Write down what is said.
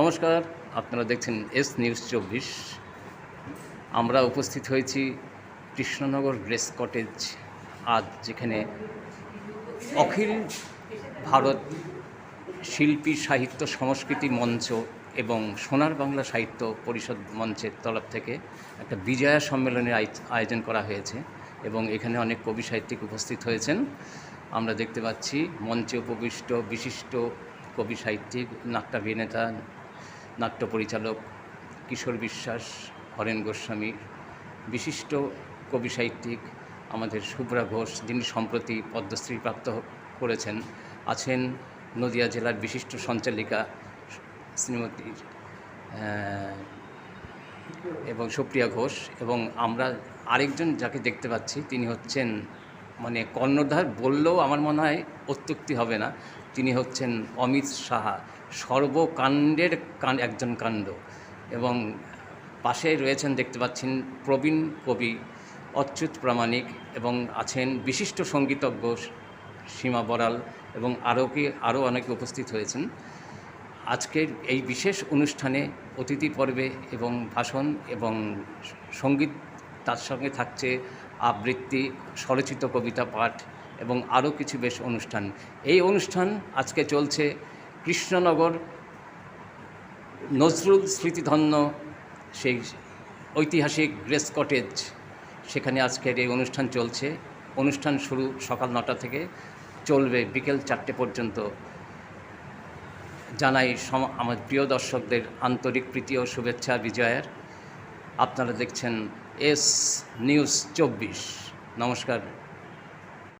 নমস্কার, আপনারা দেখছেন এস নিউজ চব্বিশ। আমরা উপস্থিত হয়েছি কৃষ্ণনগর গ্রেস কটেজ, আজ যেখানে অখিল ভারত শিল্পী সাহিত্য সংস্কৃতি মঞ্চ এবং সোনার বাংলা সাহিত্য পরিষদ মঞ্চের তরফ থেকে একটা বিজয়া সম্মেলনের আয়োজন করা হয়েছে এবং এখানে অনেক কবি সাহিত্যিক উপস্থিত হয়েছেন। আমরা দেখতে পাচ্ছি মঞ্চে উপবিষ্ট বিশিষ্ট কবি সাহিত্যিক, নাট্যাভিনেতা নাট্য পরিচালক কিশোর বিশ্বাস, হরেন গোস্বামী, বিশিষ্ট কবি সাহিত্যিক আমাদের শুভ্রা ঘোষ, যিনি সম্প্রতি পদ্মশ্রী প্রাপ্ত করেছেন, আছেন নদিয়া জেলার বিশিষ্ট সঞ্চালিকা শ্রীমতী এবং সুপ্রিয়া ঘোষ, এবং আমরা আরেকজন যাকে দেখতে পাচ্ছি, তিনি হচ্ছেন মানে কর্ণধার, বললেও আমার মনে হয় অত্যুক্তি হবে না। তিনি হচ্ছেন অমিত সাহা, সর্বকাণ্ডের একজন কাণ্ড। এবং পাশে রয়েছেন দেখতে পাচ্ছেন প্রবীণ কবি, অচ্যুত প্রামাণিক এবং আছেন বিশিষ্ট সঙ্গীতজ্ঞ সীমা বড়াল এবং আরও কি, আরও অনেকে উপস্থিত হয়েছেন। আজকের এই বিশেষ অনুষ্ঠানে অতিথি পর্বে এবং ভাষণ এবং সংগীত তার সঙ্গে থাকছে আবৃত্তি, স্বরচিত কবিতা পাঠ এবং আরও কিছু বেশ অনুষ্ঠান। এই অনুষ্ঠান আজকে চলছে কৃষ্ণনগর নজরুল স্মৃতিধন্য সেই ঐতিহাসিক গ্রেস কটেজ। সেখানে আজকের এই অনুষ্ঠান চলছে। অনুষ্ঠান শুরু সকাল নটা থেকে, চলবে বিকেল চারটে পর্যন্ত। জানাই সম আমার প্রিয় দর্শকদের আন্তরিক প্রীতি ও শুভেচ্ছা বিজয়ের। আপনারা দেখছেন এস নিউজ চব্বিশ। নমস্কার।